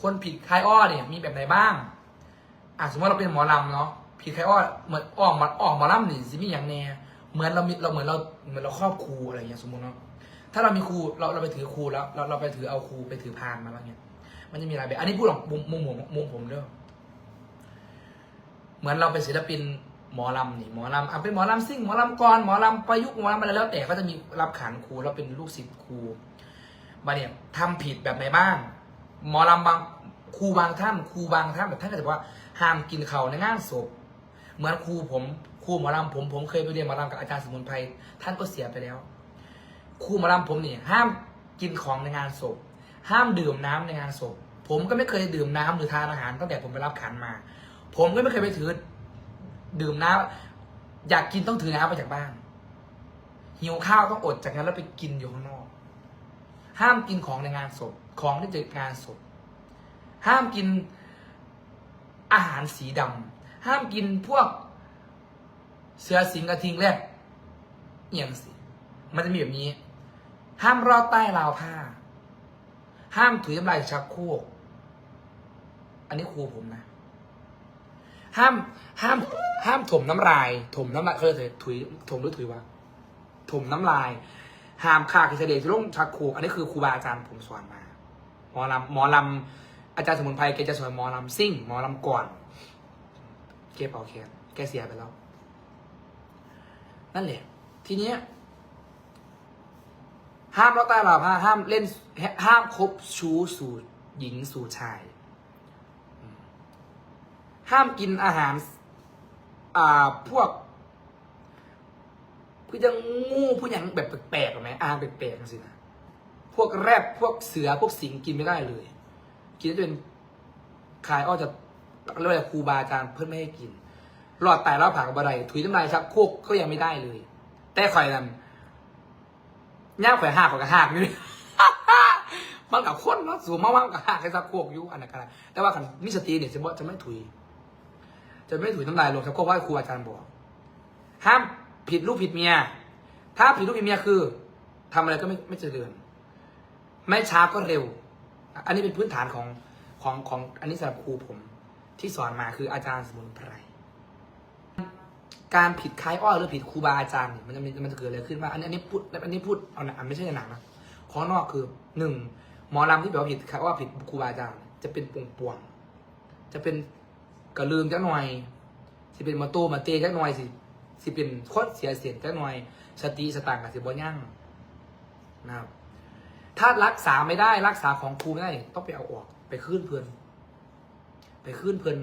คนผิดคลายอ้อเนี่ยมีแบบไหนบ้างอะสมมติเราเป็นหมอลำเนาะผิดคลายอ้อเหมือนออกมาออกหมอลำนี่สิมีอย่างแน่เหมือนเรามีเราเหมือนเราเหมือนเราครอบครูอะไรอย่างเงี้ยสมมติเนาะถ้าเรามีครูเราเราไปถือครูแล้วเราเราไปถือเอาครูไปถือพานมาแล้วเงี้ยมันจะมีหลายแบบอันนี้พูดหรอกมุมมุมผมมุมผมด้วยเหมือนเราเป็นศิลปินหมอลำนี่หมอลำอะเป็นหมอลำซิ่งหมอลำกรหมอลำประยุกต์หมอลำอะไรแล้วแต่ก็จะมีรับขันครูเราเป็นลูกศิษย์ครูมาเนี่ยทำผิดแบบไหนบ้าง หมอลำบางครูบางท่านครูบางท่านแบบท่านก็จะบอกว่าห้ามกินเขาในงานศพเหมือนครูผมครูหมอลำผมผมเคยไปเรียนหมอลำกับอาจารย์สมุนไพรท่านก็เสียไปแล้วครูหมอลำผมเนี่ยห้ามกินของในงานศพ ห้ามดื่มน้ำในงานศพ ผมก็ไม่เคยดื่มน้ำหรือทานอาหารตั้งแต่ผมไปรับขันมา ผมก็ไม่เคยไปถือ ดื่มน้ำอยากกินต้องถือน้ำไปจากบ้านหิวข้าวต้องอดจากนั้นแล้วไปกินอยู่ข้างนอก ห้ามกินของในงานศพ ของที่จองานศพห้ามกินอาหารสีดำห้ามกินพวกเสือสิงกระทิงแรกเอียงสิมันจะมีแบบนี้ ห้ามรอดใต้ราวผ้า ห้ามถุยน้ำลายชักโครกอันนี้ครูผมนะ ห้ามห้ามห้ามถมน้ำลาย ถมน้ำลายเขาเลยถุยถมหรือถุยวะถมน้ำลาย ห้ามฆ่ากิเสเดชลงชักโครกอันนี้คือครูบาอาจารย์ผมสอนมา หมอลำหมอลำอาจารย์สมุนไพรแกจะสอนหมอลำซิ่ง หมอลำก่อนเก็บเอาแค่แกเสียไปแล้ว นั่นแหละ ทีเนี้ยห้ามเลาะใต้ราผ้าห้ามเล่น ห้ามคบชู้สู่หญิงสู่ชาย ห้ามกินอาหาร อ่าพวกคือจะงูผู้อย่างแบบแปลกๆไหมอาหารแปลกๆสินะ วกแรดพวกเสือพวกสิงกินไม่ได้เลย กินจะเป็นขายอ้อจะเรียกว่าครูบาอาจารย์เพื่อนไม่ให้กิน หลอดไตรอบผักกับบันไดถุยน้ำลายชักโคกก็ยังไม่ได้เลย แต่ข่อยนั้นย่าข่อยหักข่อยกับหักนี่มันกับคนเนาะสูงมากๆกับหักให้ชักโคกอยู่อันนั้นก็ได้แต่ว่าคันมิสตีเนี่ยจะบ่จะไม่ถุย จะไม่ถุยน้ำลายลงชักโคกว่าครูอาจารย์บอกห้ามผิดลูกผิดเมีย ถ้าผิดลูกผิดเมียคือทำอะไรก็ไม่ไม่เจริญ ไม่ช้าก็เร็ว อันนี้เป็นพื้นฐานของของของอันนี้สำหรับครูผม ที่สอนมาคืออาจารย์สมุนไพรการผิดคล้ายอ้อหรือผิดครูบาอาจารย์มันจะมันจะเกิดอะไรขึ้นว่าอันนี้อันนี้พูดอันนี้พูดเอาหนังไม่ใช่หนังนะข้อนอกคือหนึ่งหมอลำที่แบบผิดคล้ายอ้อผิดครูบาอาจารย์ จะเป็นป่วงป่วงๆจะเป็นกระลืมจักหน่อย สิเป็นมาโตมาเตจักหน่อยสิสิเป็นโคตรเสียเสียนจักหน่อย สติสตางค์กับสิบ่ยั่งนะครับ ถ้ารักษาไม่ได้รักษาของครูไม่ได้ต้องไปเอาออก ไปขึ้นเพื่อน ไปขึ้นเพื่อน